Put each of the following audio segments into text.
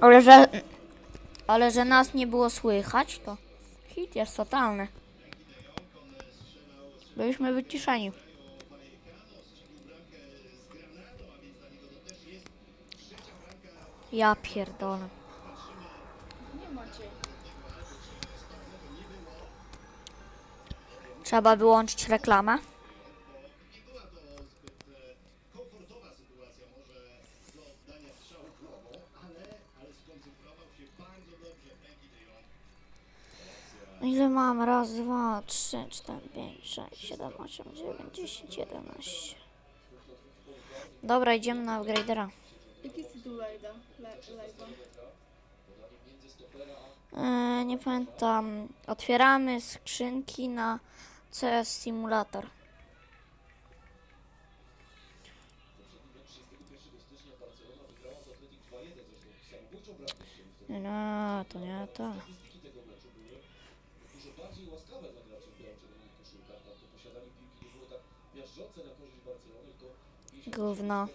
Ale że... Ale że nas nie było słychać, to hit jest totalny. Byliśmy wyciszeni. Ja pierdolę. Trzeba wyłączyć reklamę. Ile mam? Raz, dwa, trzy, cztery, pięć, sześć, siedem, osiem, dziewięć, dziesięć, jedenaście. Dobra, idziemy na upgradera. Jaki jest tytuł live'a? Eee, nie pamiętam. Otwieramy skrzynki na CS Simulator. No, to nie to. Gówno.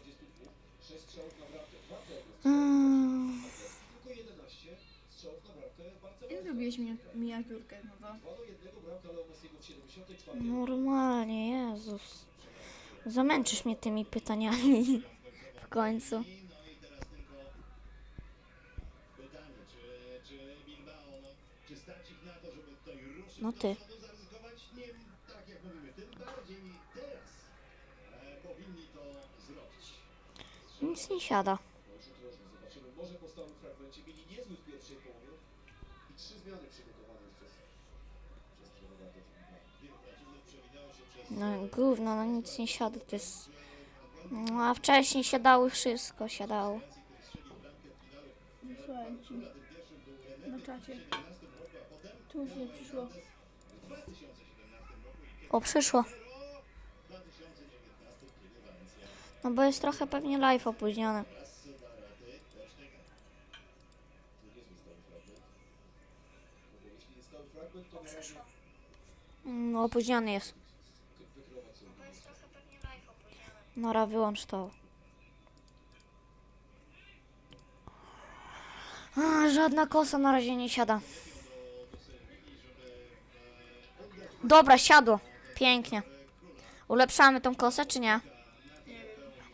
Mm. Zrobiłeś mi miniaturkę nowa? Normalnie, Jezus. Zamęczysz mnie tymi pytaniami w końcu. No ty. Nic nie siada. No gówno, no nic nie siada, to jest... No a wcześniej siadały wszystko, siadało. Wysłałem ci na czacie. Tu już nie przyszło. O, przyszło. No bo jest trochę pewnie live opóźniony. No, opóźniony jest. Nora, wyłącz to. A, żadna kosa na razie nie siada. Dobra, siadło. Pięknie. Ulepszamy tą kosę, czy nie?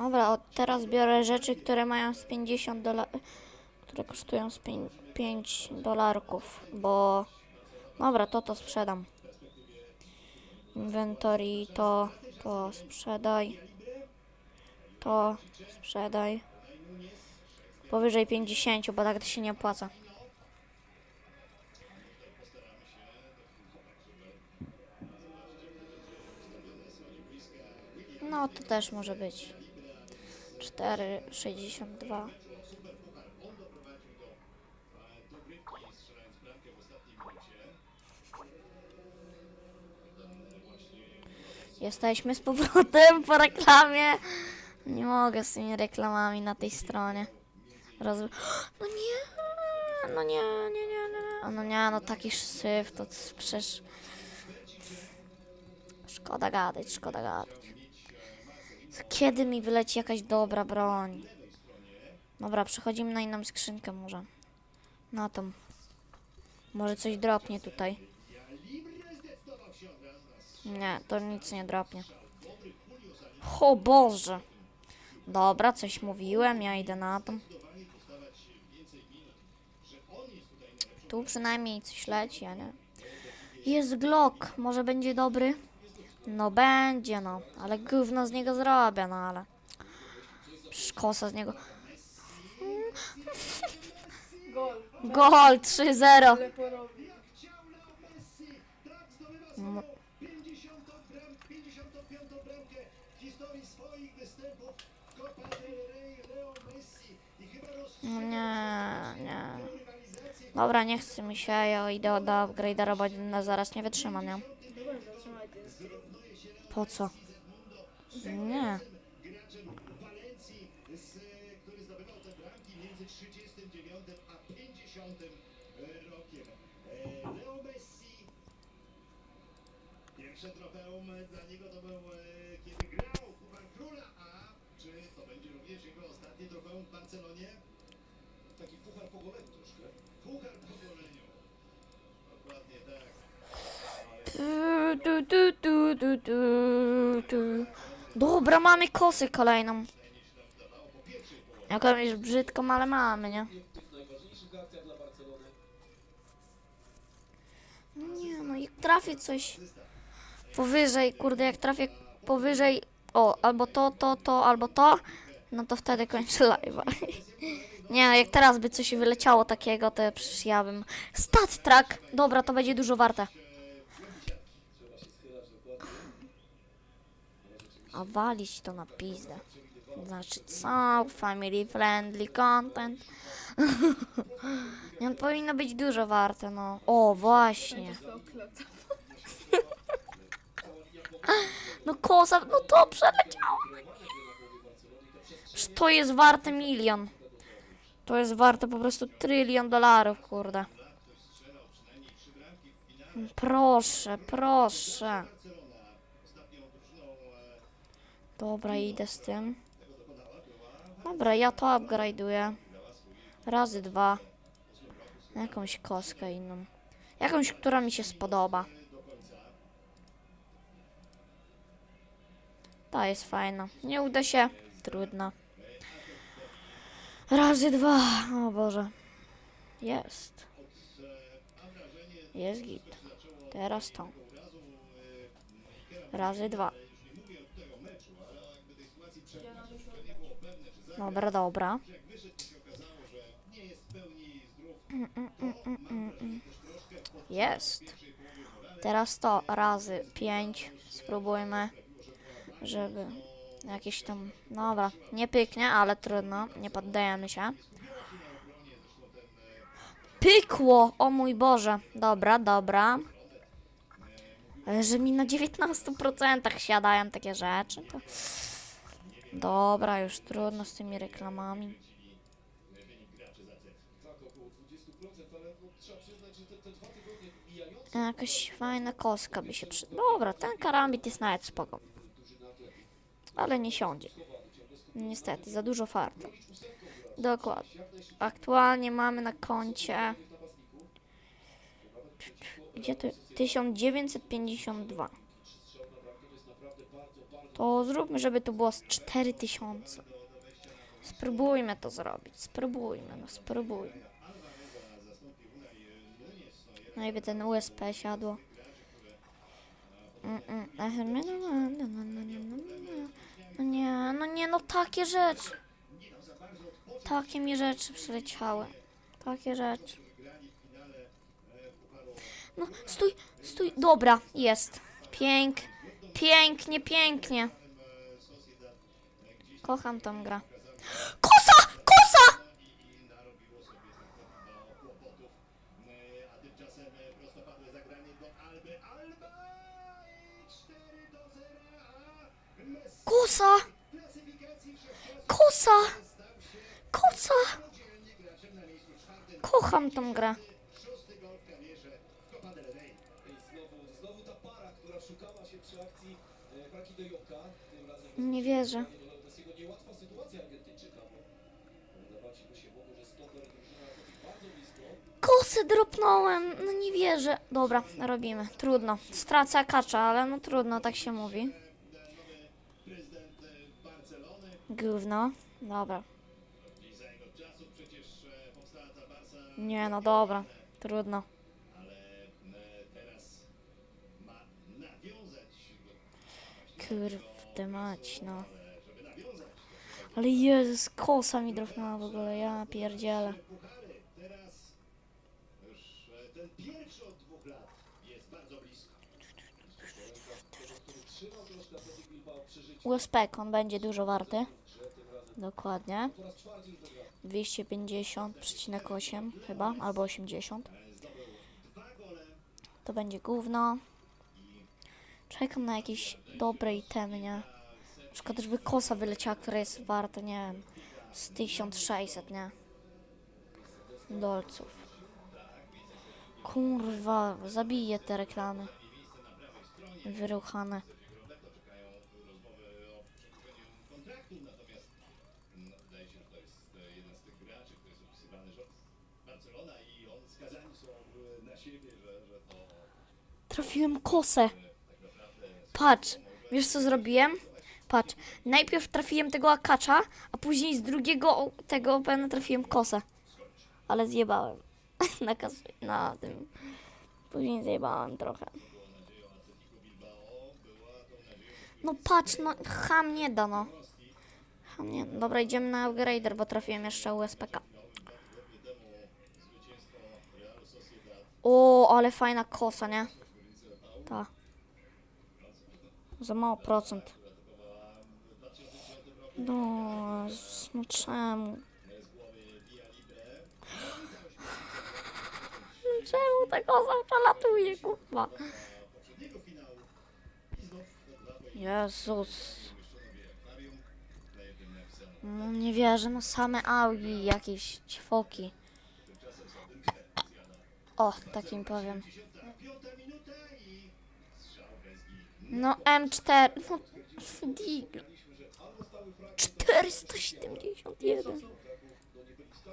Dobra, od teraz biorę rzeczy, które mają z 50 dolarów, które kosztują z 5 dolarków, bo dobra, to to sprzedam. Inventory to, to sprzedaj. To sprzedaj. Powyżej 50, bo tak to się nie opłaca. No, to też może być. 4,62. Jesteśmy z powrotem po reklamie. Nie mogę z tymi reklamami na tej stronie. Roz... No nie, no nie, nie, nie, nie. No nie, no taki syf, to przecież... Szkoda gadać, szkoda gadać. Kiedy mi wyleci jakaś dobra broń? Dobra, przechodzimy na inną skrzynkę może. Na tą. Może coś dropnie tutaj. Nie, to nic nie dropnie. O Boże. Dobra, coś mówiłem, ja idę na tą. Tu przynajmniej coś leci, a nie. Jest Glock, może będzie dobry? No będzie, no. Ale gówno z niego zrobię, no ale... Szkosa z niego. Gol. Gol 3-0. Ale porobi. M- 55 bramkę w historii swoich występów w No Nie, nie. Dobra, nie chce mi się, ja idę do upgrade'a, bo na zaraz nie wytrzymam, nie? E, Leo Messi. Pierwsze trofeum dla niego to był, kiedy grał Puchar Króla, a czy to będzie również jego ostatnie trofeum w Barcelonie? Taki puchar po goleniu troszkę. Puchar po goleniu. Dokładnie tak. Tu, tu, tu, tu, tu, tu. Dobra, mamy kosy kolejną. Jakąś brzydką, ale mamy, nie? No nie, no jak trafię coś powyżej, kurde, jak trafię powyżej, o, albo to, to, to, albo to, no to wtedy kończę live'a. Nie, jak teraz by coś wyleciało takiego, to przecież ja bym... Stat track! Dobra, to będzie dużo warte. A walić to na pizdę. Znaczy co? Family friendly content. Nie powinno być dużo warte, no. O, właśnie. No kosa, no to przeleciało. Przecież To jest warte milion. To jest warte po prostu trylion dolarów, kurde. Proszę, proszę. Dobra, idę z tym. Dobra, ja to upgrade'uję. Razy dwa. Jakąś kostkę inną. Jakąś, która mi się spodoba. Ta jest fajna. Nie uda się? Trudno. Razy dwa. O Boże. Jest. Jest git. Teraz to. Razy dwa. Dobra, dobra. Jest. Teraz to razy pięć. Spróbujmy żeby jakieś tam, dobra, nie pyknie, ale trudno, nie poddajemy się. Pykło! O mój Boże. Dobra, dobra. Że mi na 19% siadają takie rzeczy, to... Dobra, już trudno z tymi reklamami. Jakaś fajna koska by się przy... Dobra, ten karambit jest nawet spoko. Ale nie siądzie. Niestety, za dużo farta. Dokładnie. Aktualnie mamy na koncie... Gdzie to? 1952. To zróbmy, żeby to było z 4000. Spróbujmy to zrobić. Spróbujmy, no spróbujmy. No i by ten USP siadło. Mm, mm. No nie, no nie, no takie rzeczy. Takie mi rzeczy przyleciały. Takie rzeczy. No, stój, stój. Dobra, jest. Pięk, pięknie, pięknie. Kocham tą grę. Kosa! Kosa! A tymczasem prostopadłe zagranie do Alby. Alba! I 4 do 0. A Messi Kosa! Kosa! Kosa! Kocham tą grę. Bardzo blisko. Kosę dropnąłem, no nie wierzę. Dobra, robimy. Trudno. Stracę kacza, ale no trudno, tak się mówi. E. Gówno. Dobra. E, Nie no, dobra. Trudno. Kurde mać, no. Ale Jezus, kosa mi dropnęła w ogóle, ja pierdzielę. puchary. Teraz już e, ten pierwszy od dwóch lat jest bardzo blisko. Trzymał troszkę Atletic Bilbao przy życiu, USP, on będzie dużo warty. Dokładnie. 250,8 chyba, albo 80. To będzie gówno. Czekam na jakieś dobre itemy, nie? Na przykład, żeby kosa wyleciała, która jest warta, nie wiem, z 1600, nie? Dolców. Kurwa, zabiję te reklamy. Wyruchane. Trafiłem kosę. Patrz, wiesz co zrobiłem? Patrz, najpierw trafiłem tego akacza, a później z drugiego tego opena trafiłem kosę. Ale zjebałem. na, na tym. Później zjebałem trochę. No patrz, no ham nie da, no. Ham nie. Dobra, idziemy na upgrader, bo trafiłem jeszcze USPK. O, ale fajna kosa, nie? Ta. Za mało procent. No, no czemu? Czemu ta kosa przelatuje, kurwa? Jezus. No, nie wierzę, no same augi, jakieś ćwoki. O, takim powiem. No M4, no Digl. 471.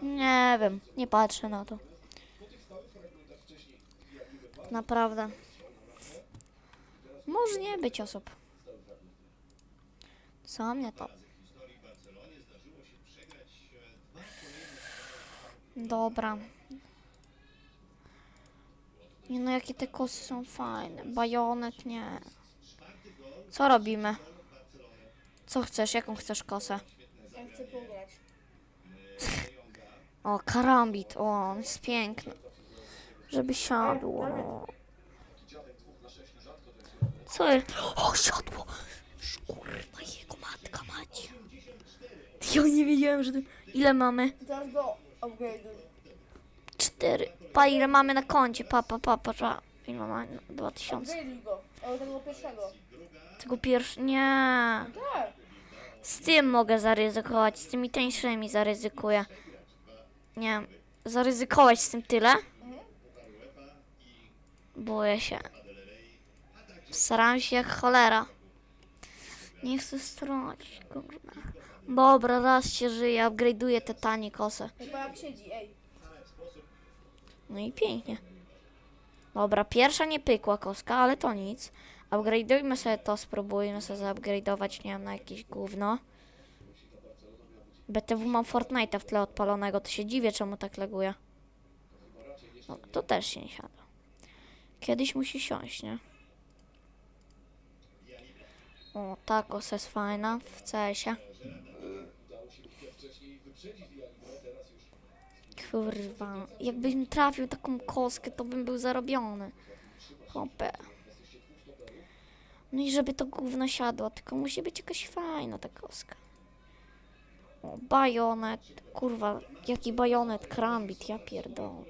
Nie wiem, nie patrzę na to. Tak Naprawdę. Może nie być osób. Co mnie to? Dobra. Nie no, jakie te kosy są fajne. Bajonet, nie. Co robimy? Co chcesz? Jaką chcesz kosę? Ja chcę pograć. O, karambit. O, on jest piękny. Żeby siadło. Co jest? O, siadło! Kurwa, jego matka macie. Ja nie wiedziałem, że... to- Ile mamy? Teraz go upgrade'uj. Cztery. Pa, ile mamy na koncie? Pa, pa, pa, pa, pa. Ile mamy? Dwa tysiące. Upgrade'uj go. Ale tego pierwszego. Tego pierwszy... Nie. Tak. Z tym mogę zaryzykować. Z tymi tańszymi zaryzykuję. Nie. Zaryzykować z tym tyle? Boję się. Staram się jak cholera. Nie chcę stracić, kurwa. Dobra, raz się żyje, upgrade'uję te tanie. Chyba siedzi, ej. No i pięknie. Dobra, pierwsza nie pykła koska, ale to nic. Upgrade'ujmy sobie to, spróbujmy sobie zaupgrade'ować, nie wiem, na jakieś gówno. BTW mam Fortnite'a w tle odpalonego, to się dziwię, czemu tak leguje. No, to też się nie siada. Kiedyś musi siąść, nie? O, ta kosa jest fajna w CS-ie. Kurwa, jakbym trafił taką koskę, to bym był zarobiony. Hopę. No i żeby to gówno siadło, tylko musi być jakaś fajna ta koska. O, bajonet. Kurwa, jaki bajonet, krambit, ja pierdolę.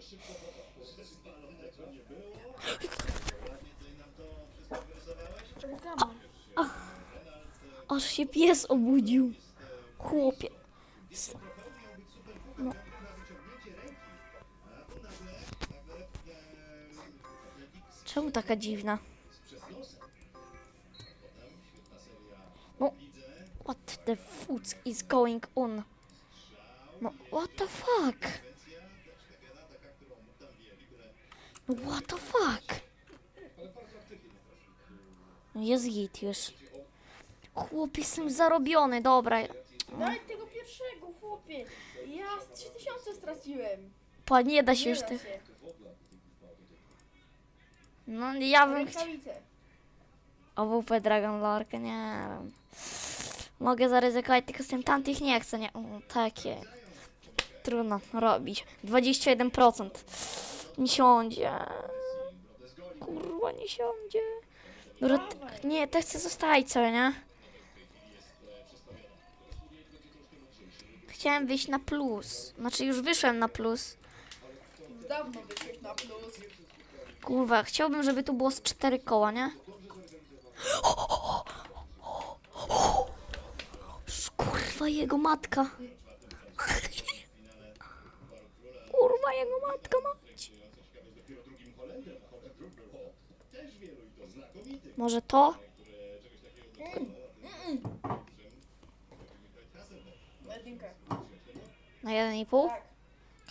Aż się pies obudził. Chłopie. No. Czemu taka dziwna? The fuck is going on? No, what the fuck? No, what the fuck? No, Jest git już. Chłop, jestem zarobiony, dobra. Daj tego pierwszego, chłopie. Ja z 3000 straciłem. Pa, nie da się już da tych. się. No, ja bym chciał. Rękawice. AWP Dragon Lorkę, nie wiem. Mogę zaryzykować, tylko z tym tamtych nie chcę, nie. O, takie. Trudno robić. 21%. Nie siądzie. Kurwa, nie siądzie. Dobra, nie, to chcę zostawić sobie, nie? chciałem wyjść na plus. Znaczy już wyszłem na plus. Dawno wyszłeś na plus. Kurwa, chciałbym, żeby tu było z cztery koła, nie? Kurwa, jego matka. Kurwa, jego matka mać. Może to? Na 1,5? Tak.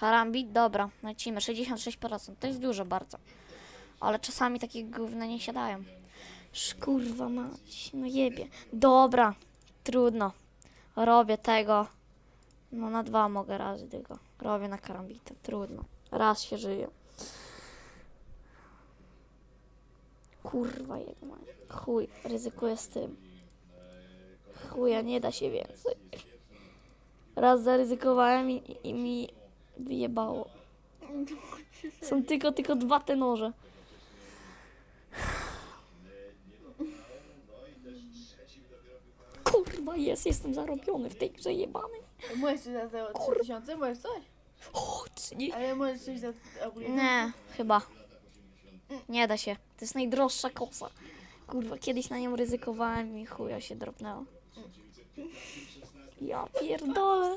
Karambit? Dobra, lecimy. 66%. To jest dużo bardzo. Ale czasami takie gówno nie siadają. Szkurwa mać, no jebie. Dobra, trudno. Robię tego. No na dwa mogę razy tylko. Robię na karambitę, trudno. Raz się żyje. Kurwa jego mać. Chuj, ryzykuję z tym. Chuja, nie da się więcej. Raz zaryzykowałem i, i mi wyjebało. Są tylko, tylko dwa te noże. Kurwa jest, jestem zarobiony w tej grze jebanej. Możesz coś za te 3000? Możesz coś? O, 30. Ale możesz coś za ogólnie. Nie, chyba. Nie da się. To jest najdroższa kosa. Kurwa, kiedyś na nią ryzykowałem i chuja się dropnęło. Ja pierdolę.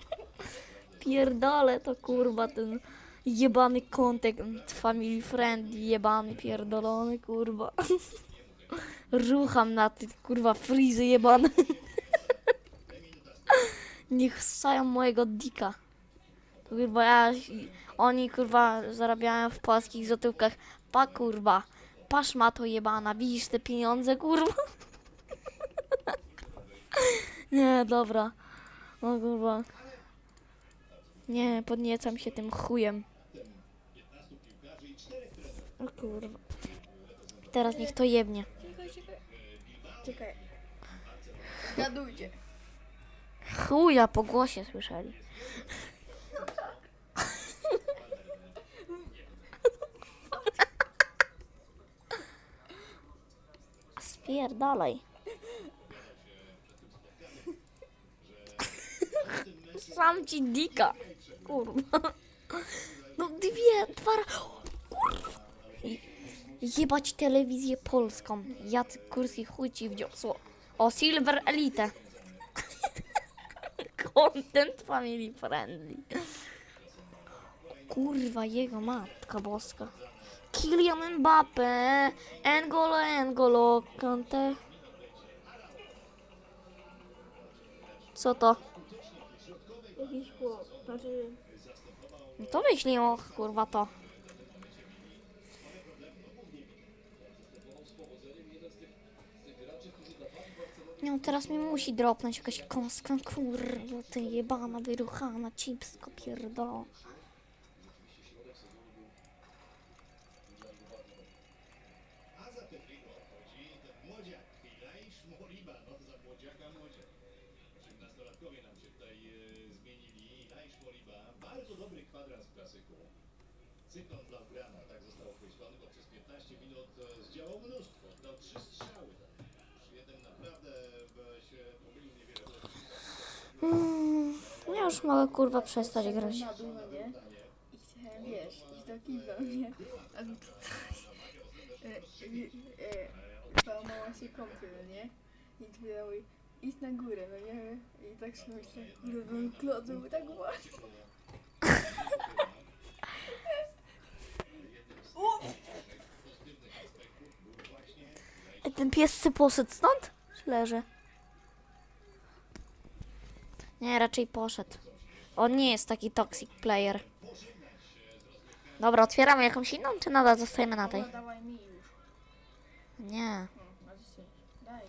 Pierdolę to kurwa ten jebany content family friend jebany pierdolony kurwa. Rucham na ty kurwa frizy jebane. Niech ssają mojego dika. Kurwa ja, oni kurwa zarabiają w polskich złotówkach. Pa kurwa, pasz ma to jebana, widzisz te pieniądze kurwa? Nie, dobra. O kurwa. Nie, podniecam się tym chujem. O kurwa. Teraz niech to jebnie. Czekaj. Zgadujcie. Chuja po głosie słyszeli. Spierdalaj. Sam ci dika. Kurwa. No dwie, dwa Kurwa. Jebać telewizję polską. Jacek Kurski chuj ci wniosło. O Silver Elite. Content family friendly. Kurwa, jego matka boska. Kylian Mbappe, Engolo, Engolo, Kante. Co to? Jakiś chłop. Znaczy... No to wyślij o kurwa to. No teraz mi musi dropnąć jakaś kąska, kurwa, ty jebana, wyruchana, cipsko pierdolona. A za Pedrigo chodzi ten młodziak, Hilaj Szmoliba, no za młodziaka młodziak. Osiemnastolatkowie nam się tutaj e, zmienili. Hilaj Szmoliba, bardzo dobry kwadrans w klasyku. Cyklon Blaugrana, tak został określony, bo przez 15 minut e, zdziałał mnóstwo. Dał trzy strzały. Przy jednym naprawdę e, się pomylił niewiele. Mm, ja już mogę kurwa przestać grać. Na dół, no nie? I chciałem, wiesz, iść do kibla, nie? A mi tutaj... E, e, e, mama się kąpie, no nie? I tu ja idź na górę, no nie? I tak się myślę, był klot, był tak łatwo. Ten pies se poszedł stąd? Czy leży? Nie, raczej poszedł. On nie jest taki toxic player. Dobra, otwieramy jakąś inną, czy nadal zostajemy na tej? Dobra, dawaj mi już. Nie. Daj.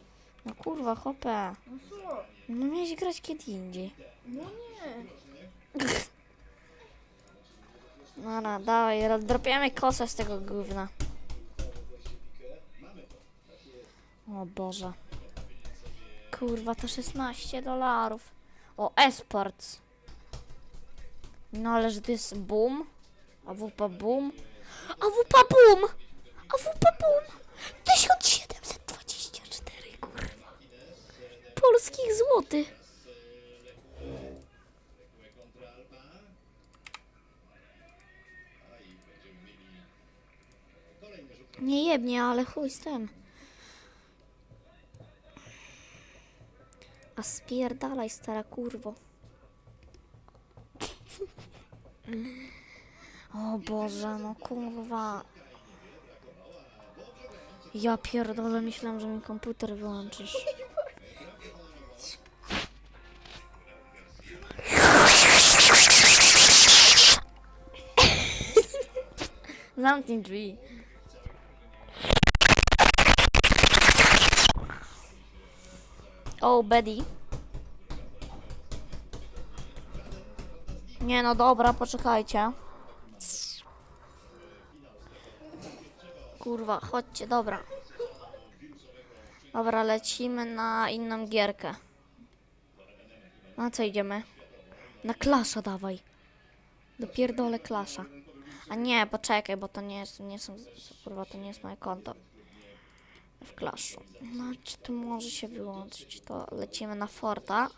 No kurwa, hopę. No co? No miałeś grać kiedy indziej. No nie. No, no, dawaj, ro- dropiemy kosę z tego gówna. O Boże. Kurwa, to 16 dolarów. O, esports. No ale że to jest boom. AWP boom. AWP boom! AWP boom! 1724, kurwa. Polskich złotych. Nie jebnie, ale chuj z tym. A spierdalaj, stara kurwo. O Boże, no kurwa. Ja pierdolę, myślałam, że mi komputer wyłączysz. Zamknij drzwi. O, Betty. Nie no dobra, poczekajcie. Kurwa, chodźcie, dobra. Dobra, lecimy na inną gierkę. Na co idziemy? Na klasza dawaj. Dopierdolę klasza. A nie, poczekaj, bo to nie jest, nie są, kurwa, to nie jest moje konto. W klaszu. No, czy tu może się wyłączyć? To lecimy na Forta.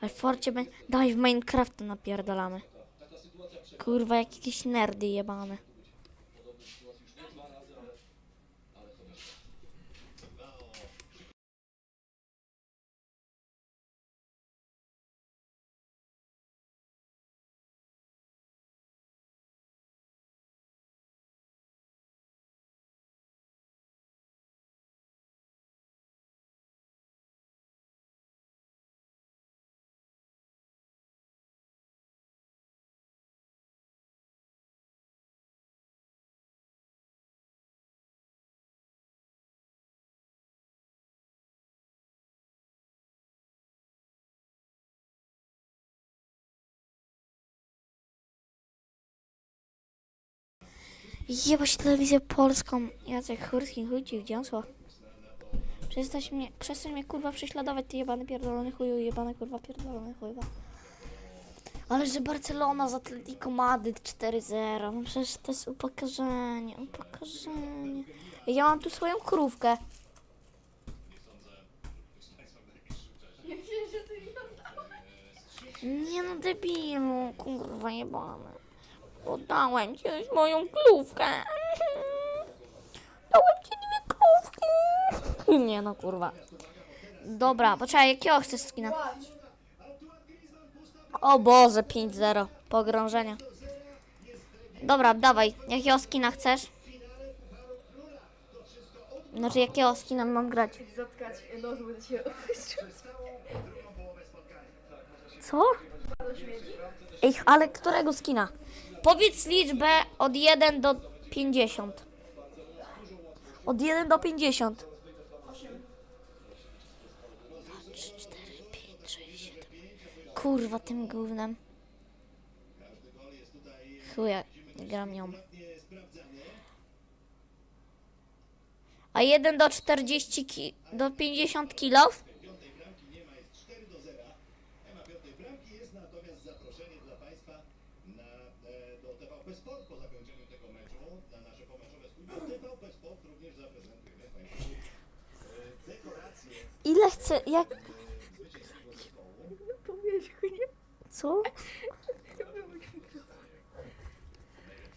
Ale w Forcie będzie... Daj, w Minecrafta napierdalamy. Kurwa, jak jakieś nerdy jebane. Jebać telewizję polską. Jacek Chórski, chuj ci wdziąsło. Przestań mnie, przestań mnie kurwa prześladować, ty jebany pierdolony chuju, jebany kurwa pierdolony chujowa. Ale że Barcelona z Atletico Madryt 4-0, no przecież to jest upokarzenie, upokarzenie. Ja mam tu swoją krówkę. Nie no debilu, kurwa jebany. Oddałem ci już moją krówkę. Dałem ci dwie krówki. Nie no kurwa. Dobra, poczekaj, jakiego chcesz skina? O Boże, 5-0. Pogrążenie. Dobra, dawaj. Jakiego skina chcesz? Znaczy, jakiego skina mam grać? Zatkać nos, będę się. Co? Ej, ale którego skina? Powiedz liczbę od 1 do 50. Od 1 do 50. 3, 4, 5, 6, 7. Kurwa, tym gównem. Chuja, gram nią. A 1 do 40 ki- do 50 kilo? Ile chcę, jak, co?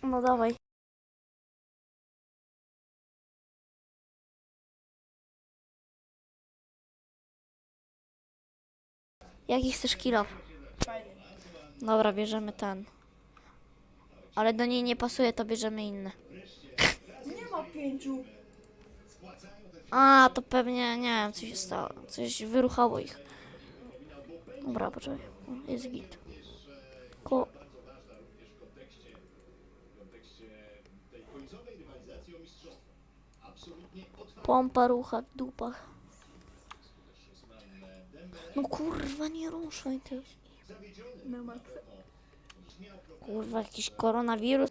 No dawaj. Jaki chcesz? Fajnie. Dobra, bierzemy ten. Ale do niej nie pasuje, to bierzemy inny. Nie ma pięciu. A, to pewnie, nie wiem, co się stało. Coś wyruchało ich. Dobra, poczekaj. Jest git. Ko pompa rucha w dupach. No kurwa, nie ruszaj ty. Kurwa, jakiś koronawirus.